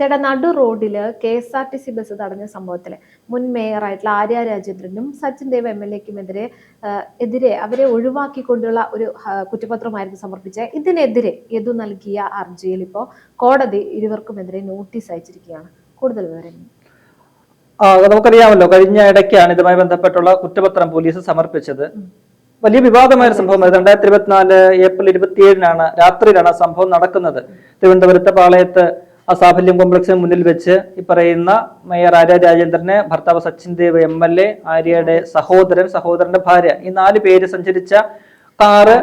ചേട്ടാ നടു റോഡിൽ K S R T C bus തടഞ്ഞ സംഭവത്തിൽ മുൻ മേയറായിട്ടുള്ള ആര്യ രാജേന്ദ്രനും സച്ചിൻ ദേവ് എം എൽ എക്കുമെതിരെ എതിരെ അവരെ ഒഴിവാക്കിക്കൊണ്ടുള്ള ഒരു കുറ്റപത്രമായിരുന്നു സമർപ്പിച്ചത്. ഇതിനെതിരെ യദു നൽകിയ ഹർജിയിൽ ഇപ്പോൾ കോടതി ഇരുവർക്കുമെതിരെ നോട്ടീസ് അയച്ചിരിക്കുകയാണ്. കൂടുതൽ വിവരങ്ങൾ. നമുക്കറിയാമല്ലോ കഴിഞ്ഞ ഇടയ്ക്കാണ് ഇതുമായി ബന്ധപ്പെട്ടുള്ള കുറ്റപത്രം പോലീസ് സമർപ്പിച്ചത്. വലിയ വിവാദമായ ഒരു സംഭവം രണ്ടായിരത്തി ഇരുപത്തിനാല് ഏപ്രിൽ ഇരുപത്തിയേഴിനാണ് രാത്രിയിലാണ് സംഭവം നടക്കുന്നത്. തിരുവനന്തപുരത്തെ പാളയത്ത് ആ സാഫല്യം കോംപ്ലക്സിന് മുന്നിൽ വെച്ച് ഈ പറയുന്ന മേയർ ആര്യ രാജേന്ദ്രനെ ഭർത്താവ് Sachin Dev M L A ആര്യയുടെ സഹോദരൻ സഹോദരന്റെ ഭാര്യ ഈ നാല് പേര് സഞ്ചരിച്ച car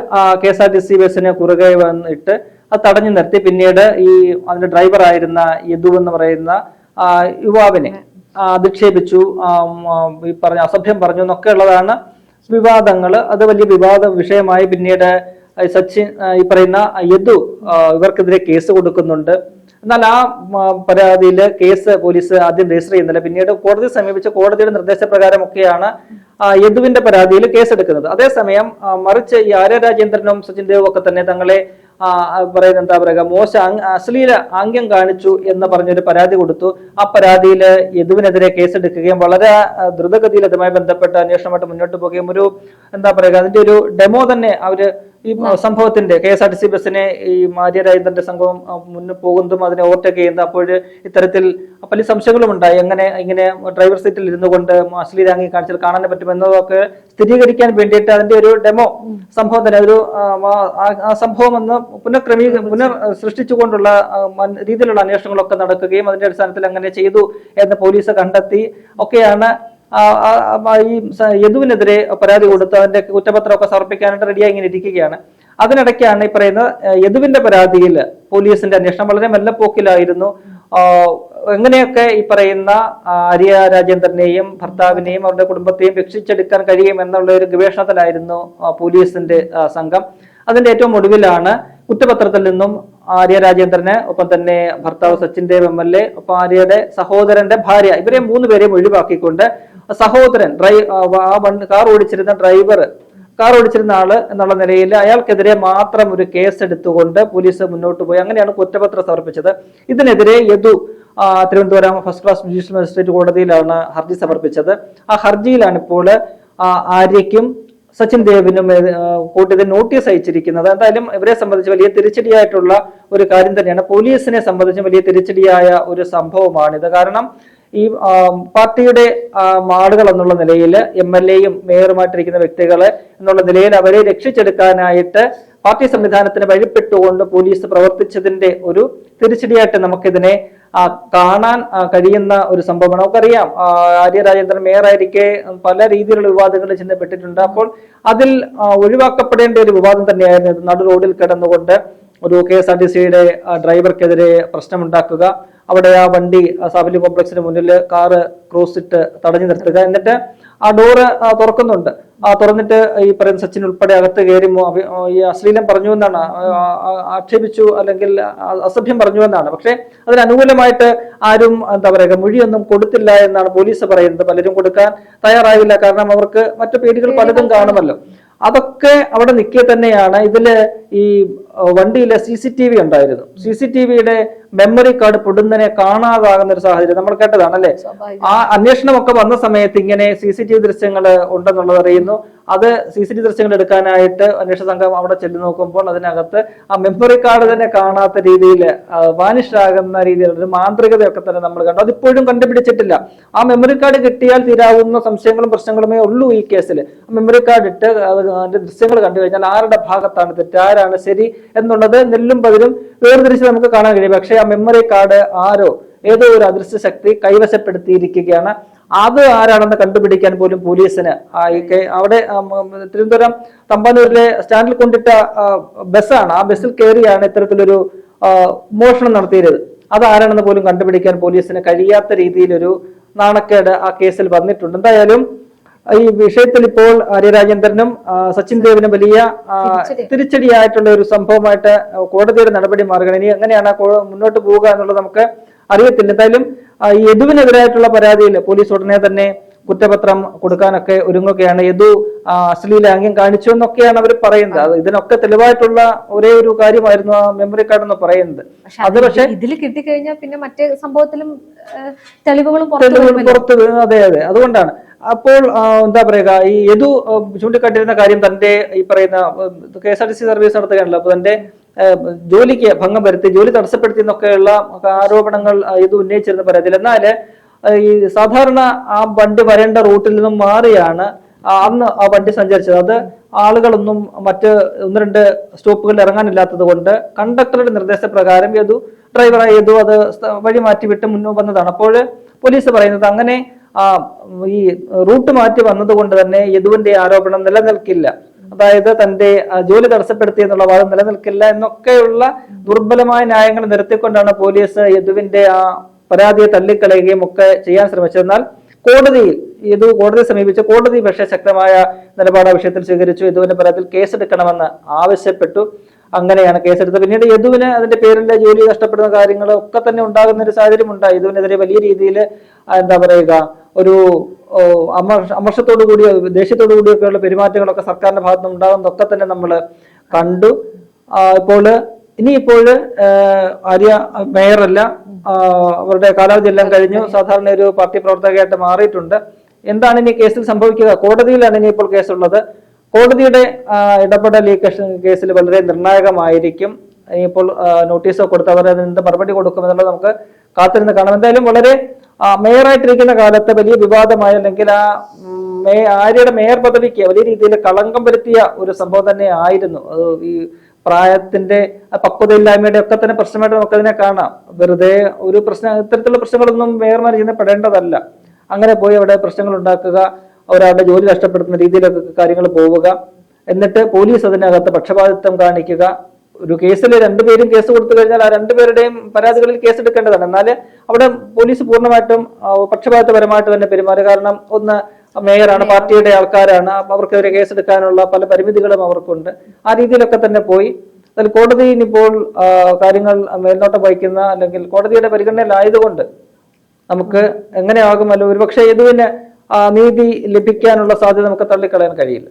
K S R T C ബസ്സിന് കുറുകെ വന്നിട്ട് അത് തടഞ്ഞു നിർത്തി. പിന്നീട് ഈ അതിന്റെ ഡ്രൈവർ ആയിരുന്ന യദു എന്ന് പറയുന്ന യുവാവിനെ അധിക്ഷേപിച്ചു. ഈ പറഞ്ഞ അസഭ്യം പറഞ്ഞു എന്നൊക്കെ ഉള്ളതാണ് വിവാദങ്ങൾ അത് വലിയ വിവാദ വിഷയമായി പിന്നീട് സച്ചിൻ ഈ പറയുന്ന യദു ഇവർക്കെതിരെ കേസ് കൊടുക്കുന്നുണ്ട്. എന്നാൽ ആ പരാതിയിൽ കേസ് പോലീസ് ആദ്യം രജിസ്റ്റർ ചെയ്യുന്നില്ല. പിന്നീട് കോടതി സമീപിച്ച കോടതിയുടെ നിർദ്ദേശപ്രകാരമൊക്കെയാണ് യദുവിന്റെ പരാതിയിൽ കേസെടുക്കുന്നത്. അതേസമയം മറിച്ച് ഈ ആര്യ രാജേന്ദ്രനും സച്ചിൻ ദേവും ഒക്കെ തന്നെ തങ്ങളെ പറയുന്ന എന്താ പറയുക മോശ അശ്ലീല ആംഗ്യം കാണിച്ചു എന്ന് പറഞ്ഞൊരു പരാതി കൊടുത്തു. ആ പരാതിയിൽ യദുവിനെതിരെ കേസെടുക്കുകയും വളരെ ദ്രുതഗതിയിൽ അതുമായി ബന്ധപ്പെട്ട് അന്വേഷണമായിട്ട് മുന്നോട്ട് പോവുകയും ഒരു എന്താ പറയുക അതിന്റെ ഒരു ഡെമോ തന്നെ അവർ ഈ സംഭവത്തിന്റെ K S R T C ബസ്സിനെ ഈ മാര്യ രാജേന്ദ്രന്റെ സംഘവും മുന്നേ പോകുന്നതും അതിനെ ഓവർടേക്ക് ചെയ്യുന്നത് അപ്പോൾ ഇത്തരത്തിൽ പല സംശയങ്ങളും ഉണ്ടായി. എങ്ങനെ ഇങ്ങനെ ഡ്രൈവർ സീറ്റിൽ ഇരുന്നു കൊണ്ട് അശ്ലീലാംഗി കാണിച്ചാൽ കാണാൻ പറ്റുമെന്നതൊക്കെ സ്ഥിരീകരിക്കാൻ വേണ്ടിയിട്ട് അതിന്റെ ഒരു ഡെമോ സംഭവം തന്നെ ഒരു ആ, സംഭവം ഒന്ന് പുനഃക്രമീ പുനർ സൃഷ്ടിച്ചുകൊണ്ടുള്ള രീതിയിലുള്ള അന്വേഷണങ്ങളൊക്കെ നടക്കുകയും അതിന്റെ അടിസ്ഥാനത്തിൽ അങ്ങനെ ചെയ്തു എന്ന് പോലീസ് കണ്ടെത്തി. ഒക്കെയാണ് ഈ യദുവിനെതിരെ പരാതി കൊടുത്ത് അതിന്റെ കുറ്റപത്രമൊക്കെ സമർപ്പിക്കാനായിട്ട് റെഡിയായി ഇങ്ങനെ ഇരിക്കുകയാണ്. അതിനിടയ്ക്കാണ് ഈ പറയുന്ന യദുവിന്റെ പരാതിയിൽ പോലീസിന്റെ അന്വേഷണം വളരെ മെല്ലപ്പോക്കിലായിരുന്നു. എങ്ങനെയൊക്കെ ഈ പറയുന്ന ആര്യ രാജേന്ദ്രനെയും ഭർത്താവിനെയും അവരുടെ കുടുംബത്തെയും രക്ഷിച്ചെടുക്കാൻ കഴിയും എന്നുള്ള ഒരു ഗവേഷണത്തിലായിരുന്നു പോലീസിന്റെ സംഘം. അതിന്റെ ഏറ്റവും ഒടുവിലാണ് കുറ്റപത്രത്തിൽ നിന്നും ആര്യ രാജേന്ദ്രന് ഒപ്പം തന്നെ ഭർത്താവ് Sachin Dev M L A ഒപ്പം ആര്യയുടെ സഹോദരന്റെ ഭാര്യ ഇവരെ മൂന്ന് പേരെയും ഒഴിവാക്കിക്കൊണ്ട് സഹോദരൻ ഡ്രൈ ആ വൺ കാർ ഓടിച്ചിരുന്ന ഡ്രൈവർ കാർ ഓടിച്ചിരുന്ന ആൾ എന്നുള്ള നിലയിൽ അയാൾക്കെതിരെ മാത്രം ഒരു കേസ് എടുത്തുകൊണ്ട് പോലീസ് മുന്നോട്ട് പോയി. അങ്ങനെയാണ് കുറ്റപത്രം സമർപ്പിച്ചത്. ഇതിനെതിരെ Yadu Thiruvananthapuram first class judicial magistrate കോടതിയിലാണ് ഹർജി സമർപ്പിച്ചത്. ആ ഹർജിയിലാണ് ഇപ്പോൾ ആര്യയ്ക്കും സച്ചിൻ ദേവിനും കോടതി നോട്ടീസ് അയച്ചിരിക്കുന്നത്. എന്തായാലും ഇവരെ സംബന്ധിച്ച് വലിയ തിരിച്ചടിയായിട്ടുള്ള ഒരു കാര്യം തന്നെയാണ്. പോലീസിനെ സംബന്ധിച്ച് വലിയ തിരിച്ചടിയായ ഒരു സംഭവമാണിത്. കാരണം ഈ പാർട്ടിയുടെ ആളുകൾ എന്നുള്ള നിലയിൽ എം എൽ എയും മേയറുമായിട്ടിരിക്കുന്ന വ്യക്തികളെ എന്നുള്ള നിലയിൽ അവരെ രക്ഷിച്ചെടുക്കാനായിട്ട് പാർട്ടി സംവിധാനത്തിന് വഴിപ്പെട്ടുകൊണ്ട് പോലീസ് പ്രവർത്തിച്ചതിന്റെ ഒരു തിരിച്ചടിയായിട്ട് നമുക്കിതിനെ കാണാൻ കഴിയുന്ന ഒരു സംഭവമാണ്. നമുക്കറിയാം ആര്യ രാജേന്ദ്രൻ മേയറായിരിക്കെ പല രീതിയിലുള്ള വിവാദങ്ങളിൽ ചെന്നപ്പെട്ടിട്ടുണ്ട്. അപ്പോൾ അതിൽ ഒഴിവാക്കപ്പെടേണ്ട ഒരു വിവാദം തന്നെയായിരുന്നു. നടു റോഡിൽ കിടന്നുകൊണ്ട് ഒരു കെ എസ് ആർ ടി സിയുടെ ഡ്രൈവർക്കെതിരെ പ്രശ്നമുണ്ടാക്കുക. അവിടെ ആ വണ്ടി സാഫല്യ കോംപ്ലക്സിന് മുന്നിൽ കാറ് ക്രോസ് ഇട്ട് തടഞ്ഞു നിർത്തുക. എന്നിട്ട് ആ ഡോറ് തുറക്കുന്നുണ്ട്. ആ തുറന്നിട്ട് ഈ പറയുന്ന സച്ചിൻ ഉൾപ്പെടെ അകത്ത് കയറി ഈ അശ്ലീലം പറഞ്ഞു എന്നാണ്. ആക്ഷേപിച്ചു അല്ലെങ്കിൽ അസഭ്യം പറഞ്ഞു എന്നാണ്. പക്ഷെ അതിനനുകൂലമായിട്ട് ആരും എന്താ പറയുക മൊഴിയൊന്നും കൊടുത്തില്ല എന്നാണ് പോലീസ് പറയുന്നത്. പലരും കൊടുക്കാൻ തയ്യാറായില്ല. കാരണം അവർക്ക് മറ്റു പേടികൾ പലതും കാണുമല്ലോ. അതൊക്കെ അവിടെ നിൽക്കെ തന്നെയാണ് ഇതിൽ ഈ വണ്ടിയിലെ സി സി ടി വി ഉണ്ടായിരുന്നു. സി സി ടി വിയുടെ മെമ്മറി കാർഡ് പൊടുന്നനെ കാണാതാകുന്ന ഒരു സാഹചര്യം നമ്മൾ കേട്ടതാണല്ലേ? ആ അന്വേഷണമൊക്കെ വന്ന സമയത്ത് ഇങ്ങനെ സി സി ടി വി ദൃശ്യങ്ങൾ ഉണ്ടെന്നുള്ളത് അറിയുന്നു. അത് സി സി ടി വി ദൃശ്യങ്ങൾ എടുക്കാനായിട്ട് അന്വേഷണ സംഘം അവിടെ ചെല്ലു നോക്കുമ്പോൾ അതിനകത്ത് ആ മെമ്മറി കാർഡ് തന്നെ കാണാത്ത രീതിയിൽ വാനിഷ് ആകുന്ന രീതിയിലുള്ള ഒരു മാന്ത്രികതയൊക്കെ തന്നെ നമ്മൾ കണ്ടു. അതിപ്പോഴും കണ്ടുപിടിച്ചിട്ടില്ല. ആ മെമ്മറി കാർഡ് കിട്ടിയാൽ തീരാവുന്ന സംശയങ്ങളും പ്രശ്നങ്ങളുമേ ഉള്ളൂ ഈ കേസിൽ. മെമ്മറി കാർഡ് ഇട്ട് അത് അതിന്റെ ദൃശ്യങ്ങൾ കണ്ടു കഴിഞ്ഞാൽ ആരുടെ ഭാഗത്താണ് തെറ്റ്? ആരാണ് ശരി? എന്നുള്ളത് നെല്ലും പതിലും വേർതിരിച്ച് നമുക്ക് കാണാൻ കഴിയും. പക്ഷേ ആ മെമ്മറി കാർഡ് ആരോ ഏതോ ഒരു അദൃശ്യ ശക്തി കൈവശപ്പെടുത്തിയിരിക്കുകയാണ്. അത് ആരാണെന്ന് കണ്ടുപിടിക്കാൻ പോലും പോലീസിന് അവിടെ തിരുവനന്തപുരം തമ്പാനൂരിലെ സ്റ്റാൻഡിൽ കൊണ്ടിട്ട ബസ്സാണ്. ആ ബസ്സിൽ കയറിയാണ് ഇത്തരത്തിലൊരു മോഷണം നടത്തിയത്. അത് ആരാണെന്ന് പോലും കണ്ടുപിടിക്കാൻ പോലീസിന് കഴിയാത്ത രീതിയിലൊരു നാണക്കേട് ആ കേസിൽ വന്നിട്ടുണ്ട്. എന്തായാലും ഈ വിഷയത്തിൽ ഇപ്പോൾ ആര്യരാജേന്ദ്രനും സച്ചിൻ ദേവിനും വലിയ തിരിച്ചടിയായിട്ടുള്ള ഒരു സംഭവമായിട്ട് കോടതിയുടെ നടപടി മാറുകയാണ്. ഇനി എങ്ങനെയാണ് മുന്നോട്ട് പോവുക എന്നുള്ളത് നമുക്ക് അറിയത്തില്ല. എന്തായാലും യദുവിനെതിരായിട്ടുള്ള പരാതിയിൽ പോലീസ് ഉടനെ തന്നെ കുറ്റപത്രം കൊടുക്കാനൊക്കെ ഒരുങ്ങുകയാണ്. യദു അശ്ലീല അംഗ്യം കാണിച്ചു എന്നൊക്കെയാണ് അവർ പറയുന്നത്. അത് ഇതിനൊക്കെ തെളിവായിട്ടുള്ള ഒരേ ഒരു കാര്യമായിരുന്നു ആ മെമ്മറി കാർഡ് എന്ന് പറയുന്നത്. അത് പക്ഷേ ഇതിൽ കിട്ടിക്കഴിഞ്ഞാൽ പിന്നെ മറ്റേ സംഭവത്തിലും തെളിവുകളും പുറത്തു തെളിവുകൾ. അതെ അതെ. അതുകൊണ്ടാണ്. അപ്പോൾ എന്താ പറയുക ഈ യദു ചൂണ്ടിക്കാട്ടിരുന്ന കാര്യം തന്റെ ഈ പറയുന്ന K S R T C service നടത്തുകയാണല്ലോ അപ്പൊ തന്റെ ജോലിക്ക് ഭംഗം വരുത്തി ജോലി തടസ്സപ്പെടുത്തി എന്നൊക്കെയുള്ള ആരോപണങ്ങൾ യദു ഉന്നയിച്ചിരുന്ന പരാതിയിൽ. എന്നാൽ ഈ സാധാരണ ആ വണ്ടി വരേണ്ട റൂട്ടിൽ നിന്നും മാറിയാണ് അന്ന് ആ വണ്ടി സഞ്ചരിച്ചത്. അത് ആളുകളൊന്നും മറ്റ് ഒന്ന് രണ്ട് സ്റ്റോപ്പുകളിൽ ഇറങ്ങാനില്ലാത്തത് കൊണ്ട് കണ്ടക്ടറുടെ നിർദ്ദേശപ്രകാരം യദു ഡ്രൈവറായ യദു അത് വഴി മാറ്റി വിട്ട് മുന്നോട്ട് വന്നതാണ്. അപ്പോൾ പോലീസ് പറയുന്നത് അങ്ങനെ ഈ റൂട്ട് മാറ്റി വന്നതുകൊണ്ട് തന്നെ യദുവിന്റെ ആരോപണം നിലനിൽക്കില്ല. അതായത് തന്റെ ജോലി തടസ്സപ്പെടുത്തി എന്നുള്ള വാദം നിലനിൽക്കില്ല എന്നൊക്കെയുള്ള ദുർബലമായ ന്യായങ്ങൾ നിരത്തിക്കൊണ്ടാണ് പോലീസ് യദുവിന്റെ ആ പരാതിയെ തള്ളിക്കളയുകയും ഒക്കെ ചെയ്യാൻ ശ്രമിച്ചെന്നാൽ കോടതിയിൽ യദു കോടതിയെ സമീപിച്ച് കോടതി പക്ഷേ ശക്തമായ നിലപാട് ആ വിഷയത്തിൽ സ്വീകരിച്ചു. യദുവിന്റെ പരാതിയിൽ കേസെടുക്കണമെന്ന് ആവശ്യപ്പെട്ടു. അങ്ങനെയാണ് കേസെടുത്തത്. പിന്നീട് യദുവിന് അതിന്റെ പേരിൽ ജോലി നഷ്ടപ്പെടുന്ന കാര്യങ്ങൾ ഒക്കെ തന്നെ ഉണ്ടാകുന്ന ഒരു സാഹചര്യം ഉണ്ടായി യദുവിനെതിരെ വലിയ രീതിയിൽ എന്താ പറയുക ഒരു അമർ അമർഷ അമർഷത്തോടു കൂടിയ ദേഷ്യത്തോടു കൂടിയൊക്കെയുള്ള പെരുമാറ്റങ്ങളൊക്കെ സർക്കാരിന്റെ ഭാഗത്ത് നിന്ന് ഉണ്ടാകുന്നതൊക്കെ തന്നെ നമ്മൾ കണ്ടു. ഇപ്പോൾ ഇനിയിപ്പോൾ ആര്യ മേയറല്ല അവരുടെ കാലാവധി എല്ലാം കഴിഞ്ഞു. സാധാരണ ഒരു പാർട്ടി പ്രവർത്തകയായിട്ട് മാറിയിട്ടുണ്ട്. എന്താണ് ഇനി കേസിൽ സംഭവിക്കുക? കോടതിയിലാണ് ഇനിയിപ്പോൾ കേസുള്ളത്. കോടതിയുടെ ഇടപെടൽ ഈ കേസിൽ വളരെ നിർണായകമായിരിക്കും. ഇനിയിപ്പോൾ നോട്ടീസോ അതിന് എന്ത് മറുപടി കൊടുക്കുമെന്നുള്ളത് നമുക്ക് കാത്തിരുന്ന് കാണാം. എന്തായാലും വളരെ മേയറായിട്ടിരിക്കുന്ന കാലത്ത് വലിയ വിവാദമായ അല്ലെങ്കിൽ ആ മേ ആര്യയുടെ മേയർ പദവിക്ക് വലിയ രീതിയിൽ കളങ്കം വരുത്തിയ ഒരു സംഭവം തന്നെ ആയിരുന്നു. ഈ പ്രായത്തിന്റെ പക്വതയില്ലായ്മയുടെ ഒക്കെ തന്നെ പ്രശ്നമായിട്ട് നമുക്കതിനെ കാണാം. വെറുതെ ഒരു പ്രശ്നം ഇത്തരത്തിലുള്ള പ്രശ്നങ്ങളൊന്നും മേയർമാർ ഇങ്ങനെ പെടേണ്ടതല്ല. അങ്ങനെ പോയി അവിടെ പ്രശ്നങ്ങൾ ഉണ്ടാക്കുക ഒരാളുടെ ജോലി നഷ്ടപ്പെടുത്തുന്ന രീതിയിലൊക്കെ കാര്യങ്ങൾ പോവുക. എന്നിട്ട് പോലീസ് അതിനകത്ത് പക്ഷപാതിത്വം കാണിക്കുക. ഒരു കേസിൽ രണ്ടുപേരും കേസ് കൊടുത്തു കഴിഞ്ഞാൽ ആ രണ്ടുപേരുടെയും പരാതികളിൽ കേസ് എടുക്കേണ്ടതാണ്. എന്നാൽ അവിടെ പോലീസ് പൂർണമായിട്ടും പക്ഷപാതപരമായിട്ട് തന്നെ പെരുമാറി. കാരണം ഒന്ന് മേയറാണ് പാർട്ടിയുടെ ആൾക്കാരാണ്. അവർക്കെതിരെ കേസെടുക്കാനുള്ള പല പരിമിതികളും അവർക്കുണ്ട്. ആ രീതിയിലൊക്കെ തന്നെ പോയി. അതിൽ കോടതി ഇനിയിപ്പോൾ കാര്യങ്ങൾ മേൽനോട്ടം വഹിക്കുന്ന അല്ലെങ്കിൽ കോടതിയുടെ പരിഗണനയിലായതുകൊണ്ട് നമുക്ക് എങ്ങനെയാകുമല്ലോ ഒരുപക്ഷെ യദുവിന് ആ, നീതി ലഭിക്കാനുള്ള സാധ്യത നമുക്ക് തള്ളിക്കളയാൻ കഴിയില്ല.